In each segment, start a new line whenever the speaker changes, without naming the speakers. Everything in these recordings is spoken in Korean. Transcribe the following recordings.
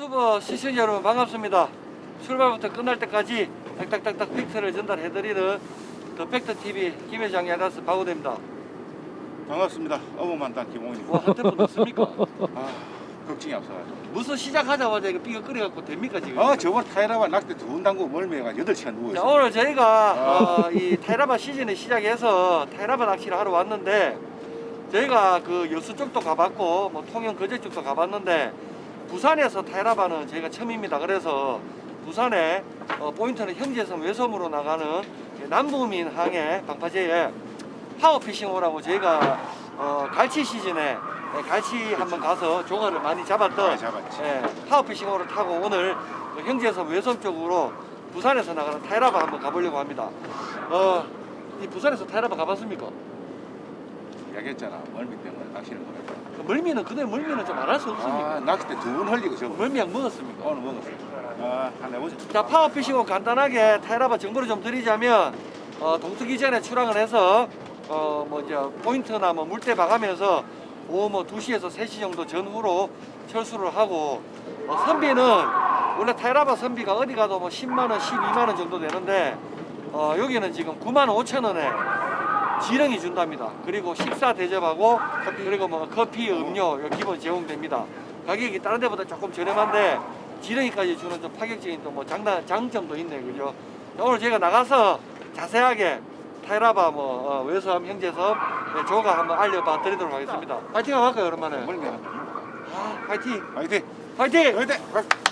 유튜버 시청자 여러분 반갑습니다. 출발부터 끝날 때까지 딱딱딱딱 팩트를 전달해드리는 더 팩트 TV 김 회장 야다스 바우대입니다.
반갑습니다. 어머만단 김홍입니다.
뭐 한테도 넣습니까?
아, 걱정이 앞서가지고.
무슨 시작하자마자 이거 삐가 끓여갖고 됩니까 지금?
아, 저번 타이라바 낙대 두번 담고 멀미해가 8시간
자,
누워있어.
오늘 저희가
아.
어, 이 타이라바 시즌을 시작해서 타이라바 낚시를 하러 왔는데 저희가 그 여수 쪽도 가봤고 뭐 통영 거제 쪽도 가봤는데 부산에서 타이라바는 저희가 처음입니다. 그래서 부산에 어, 포인트는 형제섬 외섬으로 나가는 남부민 항해 방파제에 파워피싱호라고 저희가 어, 갈치 시즌에 네, 갈치 한번 가서 조가를 많이 잡았던. 예, 파워피싱호를 타고 오늘 그 형제섬 외섬 쪽으로 부산에서 나가는 타이라바 한번 가보려고 합니다. 어, 이 부산에서 타이라바 가봤습니까?
얘기했잖아. 멀미 때문에 낚시를 못했다.
그 멀미는 그대 멀미는 좀 안 할 수 없습니까?
아, 낚시 때두 번 흘리고 저거.
멀미약 먹었습니까?
오늘 먹었어. 아, 한번 해보자.
자 파워피싱호 간단하게 타이라바 정보를 좀 드리자면 어, 동트기 전에 출항을 해서 어, 뭐 이제 포인트나 뭐 물때 봐가면서 오후 뭐 2시에서 3시 정도 전후로 철수를 하고 어, 선비는 원래 타이라바 선비가 어디 가도 뭐 10만 원, 12만 원 정도 되는데 어, 여기는 지금 9만 5천 원에 지렁이 준답니다. 그리고 식사 대접하고 그리고 뭐 커피, 음료 기본 제공됩니다. 가격이 다른 데보다 조금 저렴한데 지렁이까지 주는 좀 파격적인 또 뭐 장단 장점도 있네, 그죠? 자, 오늘 제가 나가서 자세하게 타이라바 뭐 어, 외섬 형제섬 네, 조가 한번 알려봐 드리도록 하겠습니다. 파이팅 한번 할까요, 오랜만에?
멀미하나.
아, 파이팅,
화이팅!
파이팅!
화이팅!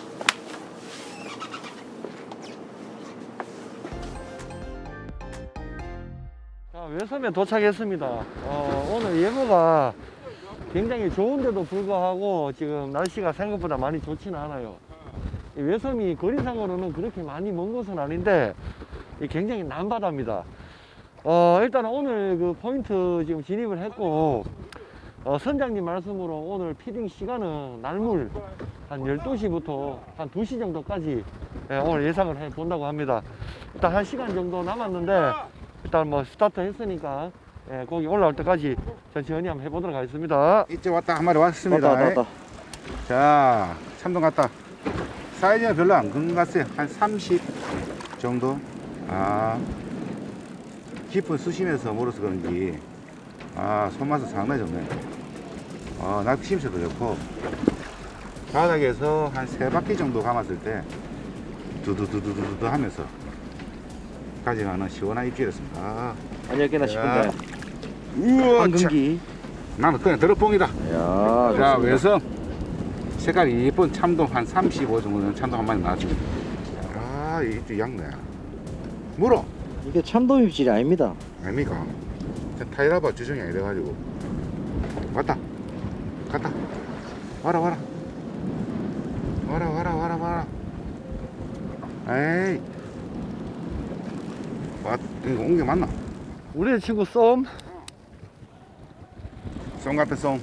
외섬에 도착했습니다. 어, 오늘 예보가 굉장히 좋은데도 불구하고 지금 날씨가 생각보다 많이 좋지는 않아요. 이 외섬이 거리상으로는 그렇게 많이 먼 곳은 아닌데 이 굉장히 남바다입니다. 어, 일단 오늘 그 포인트 지금 진입을 했고 어, 선장님 말씀으로 오늘 피딩 시간은 날물 한 12시부터 한 2시 정도까지 예, 오늘 예상을 해 본다고 합니다. 일단 한 시간 정도 남았는데 일단 뭐 스타트 했으니까 예, 거기 올라올 때까지 천천히 한번 해보도록 하겠습니다.
이제 왔다 한 마리 왔습니다.
왔다, 왔다, 왔다.
자, 참돔 갔다. 사이즈는 별로 안큰것 같아요. 한 30 정도. 아, 깊은 수심에서 물어서 그런지, 아, 손맛은 상당히 좋네. 아, 낙지 심새도 좋고, 바닥에서 한 세 바퀴 정도 감았을 때, 두두두두두두 하면서 가져가는 시원한 입질이었습니다. 아,
안녕하게나
야. 우와, 참.
황금기.
나는 그냥 드러뽕이다.
야,
자, 외서 색깔이 예쁜 참돔 한 35 정도 되는 참돔 한 마리 나왔습니다. 아, 이또 양네. 물어.
이게 참돔 입질이 아닙니다.
아닙니까? 저 타이라바 주정이 아니래가지고. 왔다. 갔다. 와라, 와라. 와라, 와라, 와라, 와라. 에이. 왔, 이거 온 게 맞나?
우리 친구 쏨.
송 같아, 송.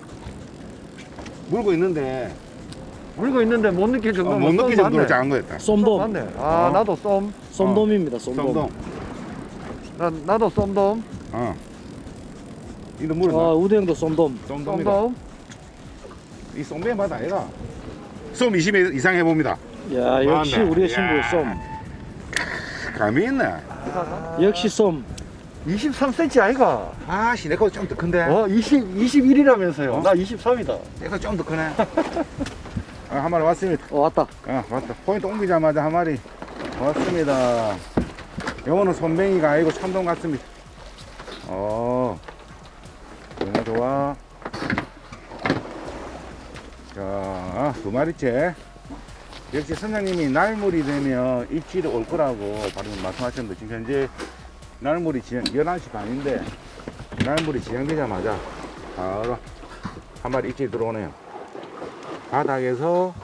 물고 있는데,
물고 있는데 못 느낄
어,
정도면
못 느끼
쏨
정도로. 작은 거였다.
맞네. 아,
어.
나도 쏨.
쏨돔입니다. 쏨돔.
쏨돔.
나, 나도 쏨돔.
어. 이거 물었나?
아, 우대 형도 쏨돔.
쏨돔이다.
쏨돔.
이 쏨배 맛 아이가? 쏨20 이상 해봅니다.
야, 역시
맞네.
우리의 친구
야.
쏨.
감이 있네.
역시 쏨.
23cm 아이가?
아, 씨, 내 거 좀 더 큰데?
어, 20, 21이라면서요.
어?
나 23이다.
내 거 좀 더 크네. 아, 한 마리 왔습니다.
어, 왔다.
아, 왔다. 포인트 옮기자마자 한 마리 왔습니다. 요거는 손뱅이가 아니고 참돔 같습니다. 어, 너무 좋아. 자, 두 마리째. 역시 선장님이 날물이 되면 입질이 올 거라고 바로 말씀하셨는데 지금 현재 날물이 지금 11시 반인데 날물이 지정되자마자 바로 한 마리 입질이 들어오네요. 바닥에서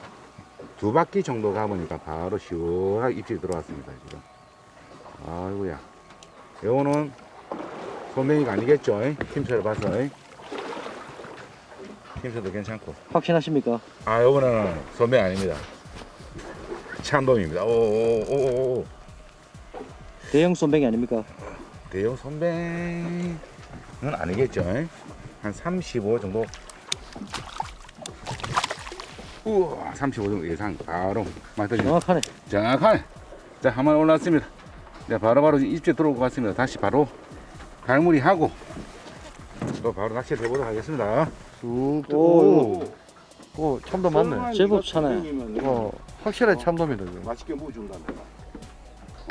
두 바퀴 정도 가보니까 바로 시원하게 입질이 들어왔습니다. 지금. 아이고야. 요거는 손뱅이가 아니겠죠? 팀새를 봐서. 팀새도 괜찮고.
확신하십니까?
아, 요거는 손뱅이 아닙니다. 참돔입니다. 오오오오오.
대형 쏨뱅이 아닙니까?
대형 손뱅은 아니겠죠? 한 35 정도 우와 35점 예상 바로 맞춰주면
정확하네.
정확하네. 자, 한 마리 올라왔습니다. 네, 바로바로 입질 들어올 것 같습니다. 다시 바로 갈무리 하고 또 바로 낚시를 해보도록 하겠습니다. 쑥
오, 오, 참돔 맞네.
제법 차네.
어, 확실하게 참돔이다. 이거.
맛있게 먹어준다.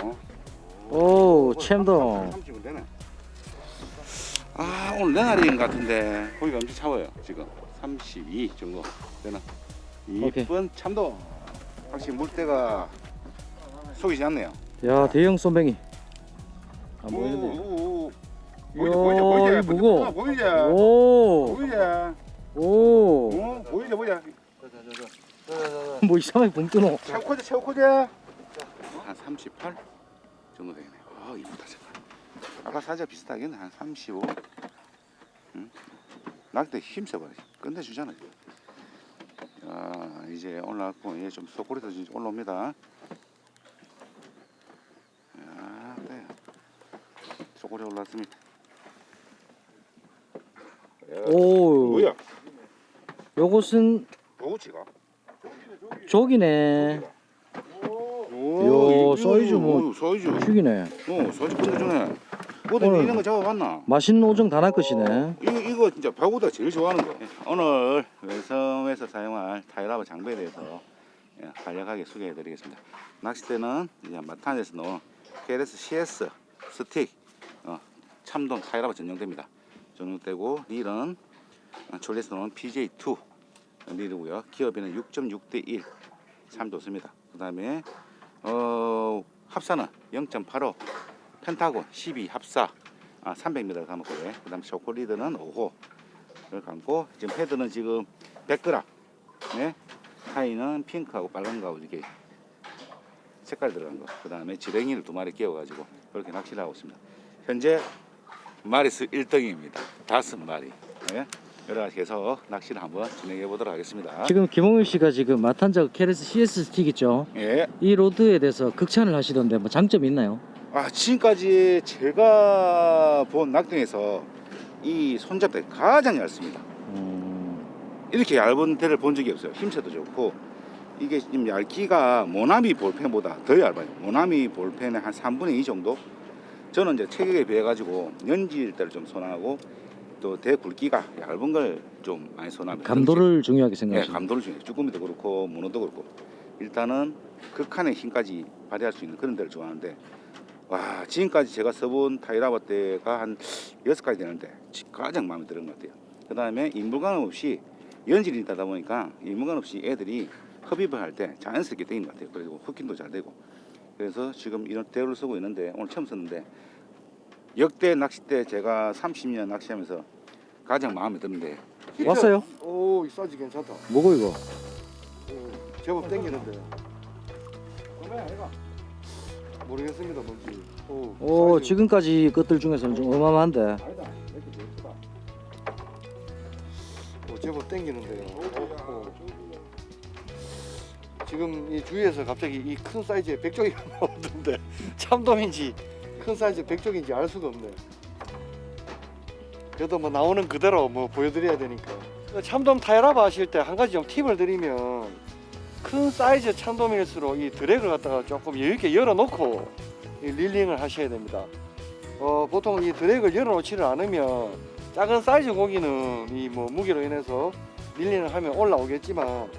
어?
오.
30은 되네. 아, 오늘 내날인 것 같은데 고기가 엄청 차워요. 지금 32 정도 되나?
오케이.
이쁜 참돔. 확실히 물때가 속이지 않네요.
야, 대형 쏨뱅이. 안 보이는데.
오, 오, 오.
이야,
보이자, 보이자,
이 무거워.
보이자, 보이자.
오,
보이자.
오.
어, 보이자, 보이자.
뭐 이상하게 붕 뜨노.
최고 코자, 최고 코자. 한 38 정도 되겠네. 아, 이쁘다 색깔. 아까 사자 비슷하긴 한 35. 응? 낙대 힘 써봐. 끝내주잖아. 자, 이제 올라왔고 얘좀 이제 올라옵니다. 야, 네. 소꼬리 올라왔습니다. 야,
오? 요것은
보우치가?
조기네.
오,
이야, 사이즈 뭐-
오, 사이즈.
죽이네.
어, 사이즈 끝내주네.
오늘-
이런 거 잡아봤나?
맛있는 오정 다 날 것이네.
이거, 이거 진짜 바보다 제일 좋아하는 거. 오늘 왼섬에서 사용할 타이라바 장비에 대해서 예, 간략하게 소개해드리겠습니다. 낚싯대는 이제 마탄에서 놓은 KLS CS 스틱 어, 참돔 타이라바 전용대입니다. 전용대고 릴은 어, 졸리에서 놓은 PJ2 릴이고요. 기어비는 6.6대 1, 참 좋습니다. 그 다음에 어, 합사는 0.85 펜타곤 12 합사 아, 300m 감았고요. 그 다음 초콜리드는 5호를 감고 지금 헤드는 지금 100g. 네. 타이는 핑크하고 빨간 거하고 이렇게 색깔 들어간 거. 그 다음에 지렁이를 두 마리 끼워 가지고 그렇게 낚시를 하고 있습니다. 현재 마리수 1등입니다. 다섯 마리. 네. 여러 가지 해서 낚시를 한번 진행해 보도록 하겠습니다.
지금 김홍일 씨가 지금 마탄자 케레스 CS 스틱 있죠.
예.
이 로드에 대해서 극찬을 하시던데 뭐 장점이 있나요?
아 지금까지 제가 본 낙동에서 이 손잡대 가장 얇습니다.
음,
이렇게 얇은 대를 본 적이 없어요. 힘새도 좋고 이게 지금 얇기가 모나미 볼펜보다 더 얇아요. 모나미 볼펜의 한 3분의 2 정도. 저는 이제 체격에 비해 가지고 연질 때를 좀 선호하고 또 대 굵기가 얇은 걸 좀 많이 선호합니다.
감도를 중요하게
네,
생각하시는.
감도를 중요해요. 쭈꾸미도 그렇고 문어도 그렇고 일단은 극한의 힘까지 발휘할 수 있는 그런 데를 좋아하는데 와 지금까지 제가 써본 타이라바 때가 한 여섯 가지 되는데 지- 가장 마음에 드는 것 같아요. 그 다음에 인물감 없이 연질이 있다 보니까 인물감 없이 애들이 흡입을 할 때 자연스럽게 되는 것 같아요. 그리고 후킹도 잘 되고 그래서 지금 이런 대우를 쓰고 있는데 오늘 처음 썼는데 역대 낚싯대 제가 30년 낚시하면서 가장 마음에 드는데
왔어요?
오, 이 사이즈 괜찮다.
뭐고 이거?
오, 제법 땡기는데. 모르겠습니다, 뭔지. 오,
오,
사이즈.
지금까지 것들 중에서는 좀 어마어마한데.
오, 제법 땡기는데요. 오, 오. 지금 이 주위에서 갑자기 이 큰 사이즈의 백종이 나오던데 참돔인지 큰 사이즈 백종인지 알 수가 없네. 그래도 뭐 나오는 그대로 뭐 보여드려야 되니까. 그 참돔 타이라바 하실 때 한 가지 좀 팁을 드리면 큰 사이즈 참돔일수록 이 드랙을 갖다가 조금 여유 있게 열어놓고 이 릴링을 하셔야 됩니다. 어, 보통 이 드랙을 열어놓지를 않으면 작은 사이즈 고기는 이 뭐 무게로 인해서 릴링을 하면 올라오겠지만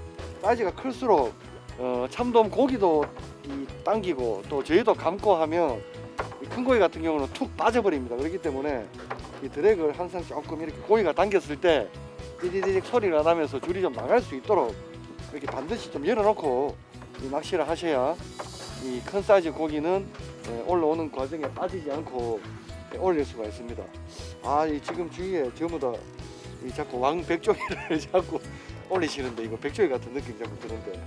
사이즈가 클수록 어, 참돔 고기도 이 당기고 또 저희도 감고 하면 이 큰 고기 같은 경우는 툭 빠져버립니다. 그렇기 때문에 이 드랙을 항상 조금 이렇게 고기가 당겼을 때 띠디디딕 소리가 나면서 줄이 좀 나갈 수 있도록 이렇게 반드시 좀 열어놓고 이 낚시를 하셔야 이 큰 사이즈 고기는 예, 올라오는 과정에 빠지지 않고 예, 올릴 수가 있습니다. 아, 이 지금 주위에 전부 다 이 자꾸 왕백종이를 자꾸 올리시는데 이거 백종이 같은 느낌 자꾸 드는데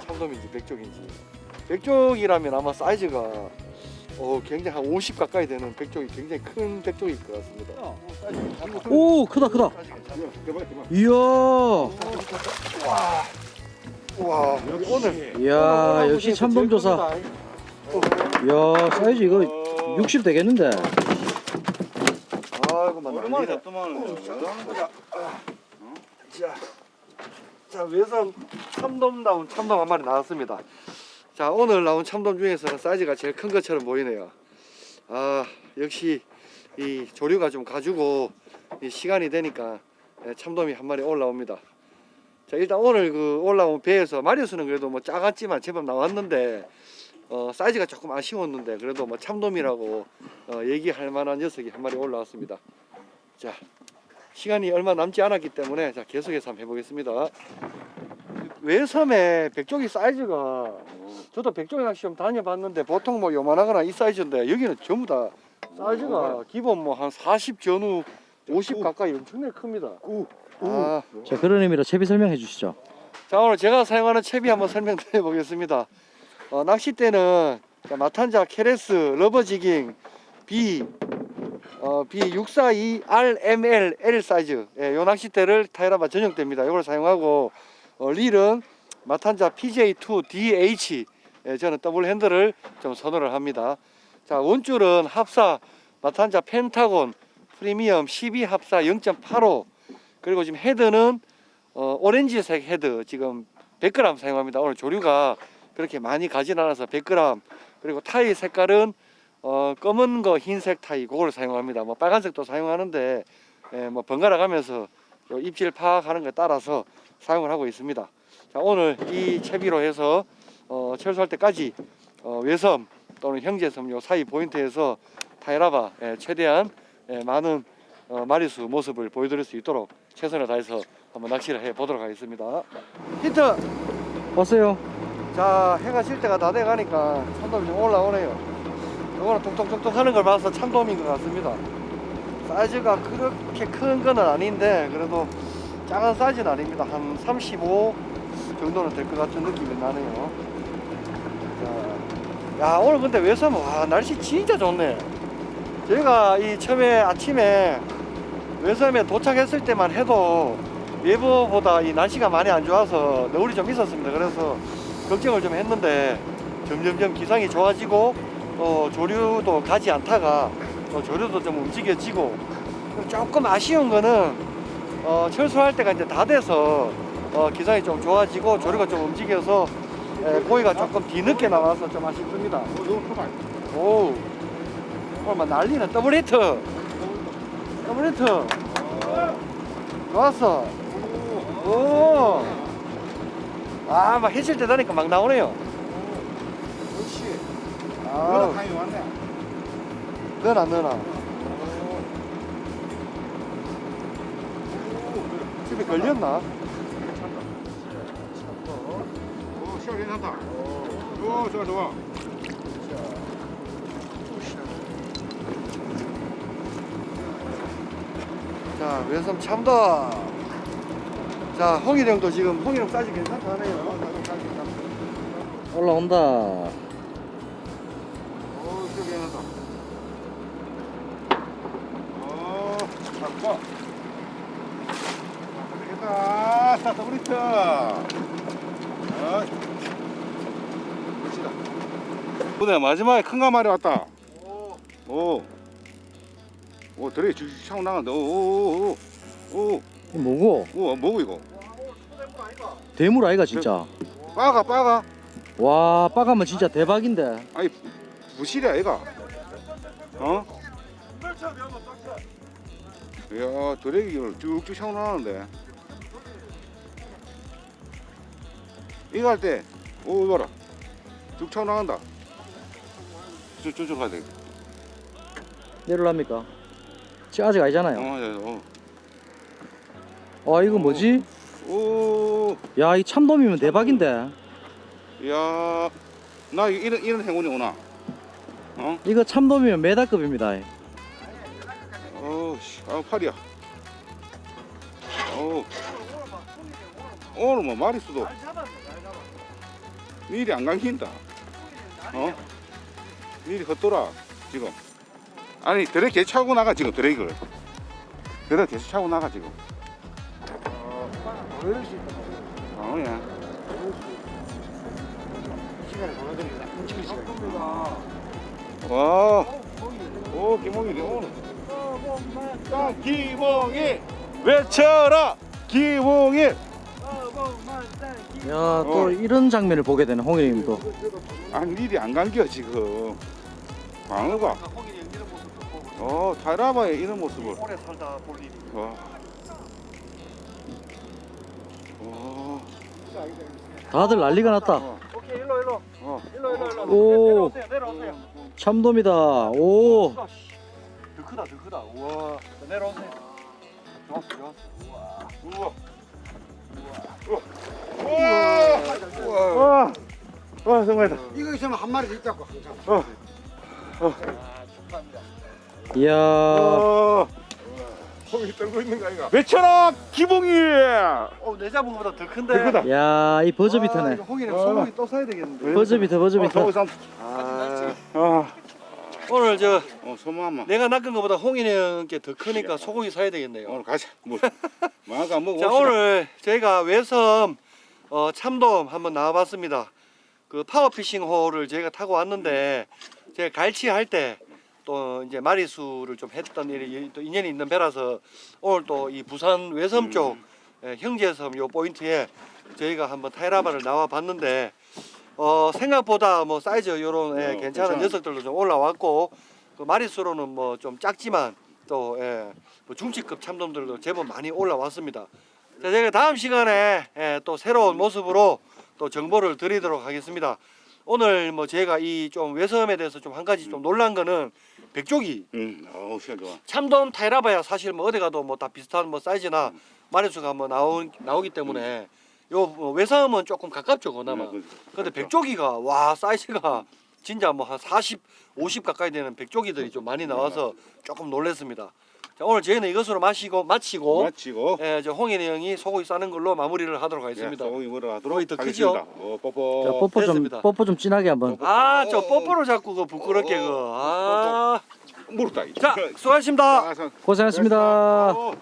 참돔인지 백종인지 백종이라면 아마 사이즈가 어 굉장히 한 50 가까이 되는 백종이 굉장히 큰 백종일 것 같습니다.
오, 크다 크다.
대박 대박.
이야,
와 여기 오늘
이야, 역시
제일
조사. 이야, 사이즈 이거 60 되겠는데.
아이고 만
오랜만에. 잡더만 잘하는 거다.
자자 외선 참돔 나온 참돔 한 마리 나왔습니다. 자 오늘 나온 참돔 중에서는 사이즈가 제일 큰 것처럼 보이네요. 아 역시 이 조류가 좀 가지고 이 시간이 되니까 예, 참돔이 한 마리 올라옵니다. 자 일단 오늘 그 올라온 배에서 마리수는 그래도 뭐 작았지만 제법 나왔는데 어, 사이즈가 조금 아쉬웠는데 그래도 뭐 참돔이라고 어, 얘기할 만한 녀석이 한 마리 올라왔습니다. 자 시간이 얼마 남지 않았기 때문에 자 계속해서 한번 해보겠습니다. 외섬의 백조기 사이즈가 저도 백조기 낚시 좀 다녀봤는데 보통 뭐 요만하거나 이 사이즈인데 여기는 전부 다 사이즈가 기본 뭐 한 40 전후 50 가까이 엄청나게 큽니다. 아,
자 그런 의미로 채비 설명해 주시죠.
자 오늘 제가 사용하는 채비 한번 설명드려 보겠습니다. 어, 낚싯대는 자, 마탄자 케레스 러버지깅 B 어, B642 RML L 사이즈 예, 요 낚싯대를 타이라바 전용대입니다. 이걸 사용하고 어, 릴은 마탄자 PJ2 DH 예, 저는 더블 핸들을 좀 선호를 합니다. 자 원줄은 합사 마탄자 펜타곤 프리미엄 12 합사 0.85 그리고 지금 헤드는 어, 오렌지색 헤드 지금 100g 사용합니다. 오늘 조류가 그렇게 많이 가진 않아서 100g 그리고 타이 색깔은 어, 검은 거 흰색 타이 그걸 사용합니다. 뭐 빨간색도 사용하는데 예, 뭐 번갈아 가면서 요 입질 파악하는 것에 따라서 사용을 하고 있습니다. 자, 오늘 이 채비로 해서 어, 철수할 때까지 어, 외섬 또는 형제섬 요 사이 포인트에서 타이라바 예, 최대한 예, 많은 어, 마리수 모습을 보여드릴 수 있도록 최선을 다해서 한번 낚시를 해 보도록 하겠습니다. 히트!
왔어요.
자 해가 질 때가 다 돼가니까 참돔이 좀 올라오네요 이거는 톡톡톡톡 하는 걸 봐서 참돔인 것 같습니다 사이즈가 그렇게 큰 거는 아닌데 그래도 작은 사이즈는 아닙니다. 한 35 정도는 될 것 같은 느낌이 나네요. 자, 야 오늘 근데 외섬 와 날씨 진짜 좋네. 저희가 이 처음에 아침에 외섬에 도착했을 때만 해도 예보보다 이 날씨가 많이 안 좋아서 너울이 좀 있었습니다. 그래서 걱정을 좀 했는데 점점점 기상이 좋아지고 또 조류도 가지 않다가 또 조류도 좀 움직여지고 조금 아쉬운 거는 어, 철수할 때가 이제 다 돼서 어, 기상이 좀 좋아지고 조류가 좀 움직여서 에, 고기가 조금 뒤늦게 나와서 좀 아쉽습니다. 오, 오늘 막 난리는 더블 히트, 더블 히트, 좋았어. 오. 아, 막 해질 때 되니까 막 나오네요.
역시
아, 넣어놔, 넣어놔. 걸렸나?
오 시간 괜찮다 오 좋아 좋아
자, 왼손 참다. 자, 홍일형도 지금 홍일형 사이즈 괜찮다 하네요.
올라온다.
오 시간 괜찮다 오 잡고 스타트 브리트 아 멋지다 오늘 마지막에 큰 가마리 왔다 오. 오, 드레이 쭉쭉 차고 나간다. 오, 오, 오, 오,
이거 뭐고?
오, 오, 뭐고 이거?
대물 아이가 진짜.
빠가, 빠가.
와 빠가면 진짜 대박인데.
아니, 부실이야, 얘가. 어? 이야, 드레이를 쭉쭉 차고 나가는데. 이거 할 때, 오, 이거라. 쭉 차고 나간다. 쭉, 쭉, 쭉 가야 돼.
내려랍니까? 지금 아직 아니잖아요.
어, 어.
아 이거 뭐지?
오,
야 이 참돔이면 대박인데.
이야, 나 이런, 이런 행운이 오나? 어?
이거 참돔이면 메다급입니다.
어우 씨, 아 팔이야. 어우. 오늘 뭐 마리수도 일이 안 감긴다. 어? 일이 헛돌아 지금. 아니 드레 개 차고 나가 지금 드레이크를. 드레 계속 차고 나가 지금. 어, 예. 와. 오, 김홍일이 오늘. 딱 김홍일 외쳐라 김홍일
야, 또 이런 장면을 보게 되네, 홍일 형님도.
아니 일이 안 감겨 지금 광어가
형 이런 모습도 보고
어 타이라바의 이런 모습을
오래 살다 볼 일이.
와. 와.
다들 난리가 났다.
어.
오케이 일로 일로
어.
일로 일로 일로
오.
내려오세요 내려오세요.
참돔이다. 오.
크다, 씨. 더 크다 더 크다. 우와 내려오세요. 좋았어 좋았어.
우와. 우와. 우와. 와. 와 정말이다.
이거 있으면 한 마리 더 있다고 항상.
어.
아 축하합니다.
이야.
어.
거기 떨고 있는 거 아이가?
외쳐라 기봉이.
어 내 잡은보다 더 큰데.
더 크다.
야, 이
아,
버저비터네.
이거 홍일이 형
어.
소고기 또 사야 되겠는데.
버저비터, 버저비터.
어,
아,
어.
오늘 저
어 소모함마.
내가 낚은 것보다 홍일이 형께 더 크니까 소고기 사야 되겠네요.
오늘 가자. 뭐. 마가 먹어.
자 오늘 저희가 외섬 어, 참돔 한번 나와봤습니다. 그 파워피싱 호를 저희가 타고 왔는데 제가 갈치 할 때 또 이제 마리수를 좀 했던 일이 또 인연이 있는 배라서 오늘 또 이 부산 외섬 쪽 예, 형제섬 요 포인트에 저희가 한번 타이라바를 나와 봤는데 어 생각보다 뭐 사이즈 요런 예,
어,
괜찮은
괜찮아.
녀석들도 좀 올라왔고 그 마리수로는 뭐 좀 작지만 또 예, 뭐 중치급 참돔들도 제법 많이 올라왔습니다. 자, 저희가 다음 시간에 예, 또 새로운 모습으로 또 정보를 드리도록 하겠습니다. 오늘 뭐 제가 이 좀 외섬에 대해서 좀 한 가지 좀 놀란 거는 백조기
응. 어 시간 좋아.
참돔 타이라바야 사실 뭐 어디 가도 뭐 다 비슷한 뭐 사이즈나 마리수가 뭐 나오, 나오기 때문에 요뭐 외섬은 조금 가깝죠 그나마.
음,
근데 백조기가 와 사이즈가 진짜 뭐 한 40, 50 가까이 되는 백조기들이 좀 많이 나와서 조금 놀랐습니다. 자, 오늘 저희는 이것으로 마시고 마치고
마치고.
예, 저 홍일이 형이 소고기 싸는 걸로 마무리를 하도록
예,
하겠습니다.
소고기 먹으러 가도록
소고기 더
하겠습니다.
크죠?
어,
자,
뽀뽀.
뽀뽀 좀,
됐습니다.
뽀뽀 좀 진하게 한번.
아, 저 뽀뽀로 자꾸 그 부끄럽게 그. 아.
물었다.
자, 수고하셨습니다.
자,
고생하셨습니다.
어.